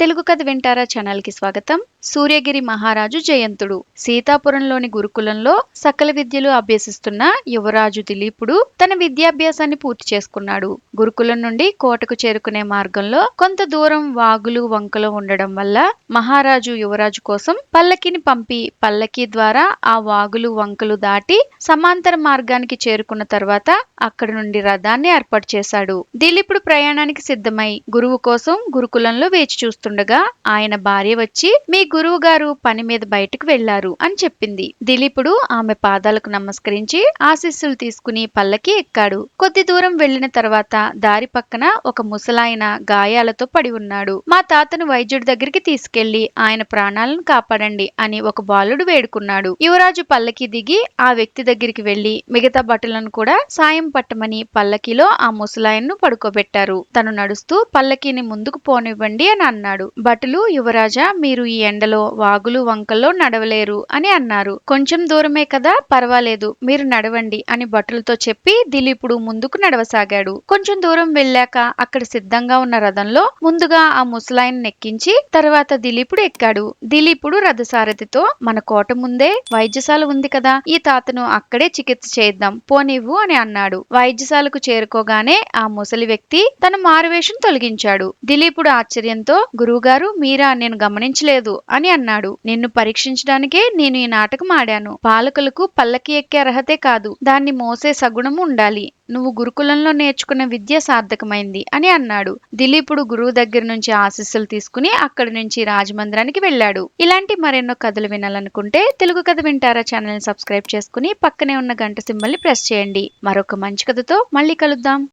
తెలుగు కథ వింటారా ఛానల్కి స్వాగతం. సూర్యగిరి మహారాజు జయంతుడు. సీతాపురంలోని గురుకులంలో సకల విద్యలు అభ్యసిస్తున్న యువరాజు దిలీపుడు తన విద్యాభ్యాసాన్ని పూర్తి చేసుకున్నాడు. గురుకులం నుండి కోటకు చేరుకునే మార్గంలో కొంత దూరం వాగులు వంకలు ఉండడం వల్ల మహారాజు యువరాజు కోసం పల్లకిని పంపి పల్లకి ద్వారా ఆ వాగులు వంకలు దాటి సమాంతర మార్గానికి చేరుకున్న తర్వాత అక్కడి నుండి రథాన్ని ఏర్పాటు చేశాడు. దిలీపుడు ప్రయాణానికి సిద్ధమై గురువు కోసం గురుకులంలో వేచి చేస్తుండగా ఆయన భార్య వచ్చి మీ గురువు గారు పని మీద బయటకు వెళ్ళారు అని చెప్పింది. దిలీపుడు ఆమె పాదాలకు నమస్కరించి ఆశీస్సులు తీసుకుని పల్లకి ఎక్కాడు. కొద్ది దూరం వెళ్ళిన తర్వాత దారి పక్కన ఒక ముసలాయన గాయాలతో పడి ఉన్నాడు. మా తాతను వైద్యుడి దగ్గరికి తీసుకెళ్ళి ఆయన ప్రాణాలను కాపాడండి అని ఒక బాలుడు వేడుకున్నాడు. యువరాజు పల్లకి దిగి ఆ వ్యక్తి దగ్గరికి వెళ్ళి మిగతా బట్టలను కూడా సాయం పట్టమని పల్లకిలో ఆ ముసలాయన్ను పడుకోబెట్టారు. తను నడుస్తూ పల్లకిని ముందుకు పోనివ్వండి అని అన్నాడు. భటులు యువరాజా మీరు ఈ ఎండలో వాగులు వంకల్లో నడవలేరు అని అన్నారు. కొంచెం దూరమే కదా పర్వాలేదు మీరు నడవండి అని భటులతో చెప్పి దిలీపుడు ముందుకు నడవసాగాడు. కొంచెం దూరం వెళ్ళాక అక్కడ సిద్ధంగా ఉన్న రథంలో ముందుగా ఆ ముసలాయన నెక్కించి తర్వాత దిలీపుడు ఎక్కాడు. దిలీపుడు రథసారథితో మన కోట ముందే వైద్యశాల ఉంది కదా ఈ తాతను అక్కడే చికిత్స చేద్దాం పోనివ్వు అని అన్నాడు. వైద్యశాలకు చేరుకోగానే ఆ ముసలి వ్యక్తి తన మారువేషం తొలగించాడు. దిలీపుడు ఆశ్చర్యంతో గురువుగారు మీరా నేను గమనించలేదు అని అన్నాడు. నిన్ను పరీక్షించడానికే నేను ఈ నాటకం ఆడాను. పాలకులకు పల్లకి ఎక్కే అర్హతే కాదు. దాన్ని మోసే సగుణము ఉండాలి. నువ్వు గురుకులంలో నేర్చుకున్న విద్య సార్థకమైంది అని అన్నాడు. దిలీపుడు గురువు దగ్గర నుంచి ఆశీస్సులు తీసుకుని అక్కడి నుంచి రాజమందిరానికి వెళ్ళాడు. ఇలాంటి మరెన్నో కథలు వినాలనుకుంటే తెలుగు కథ వింటారా ఛానల్ సబ్స్క్రైబ్ చేసుకుని పక్కనే ఉన్న గంట సింబల్ని ప్రెస్ చేయండి. మరొక మంచి కథతో మళ్ళీ కలుద్దాం.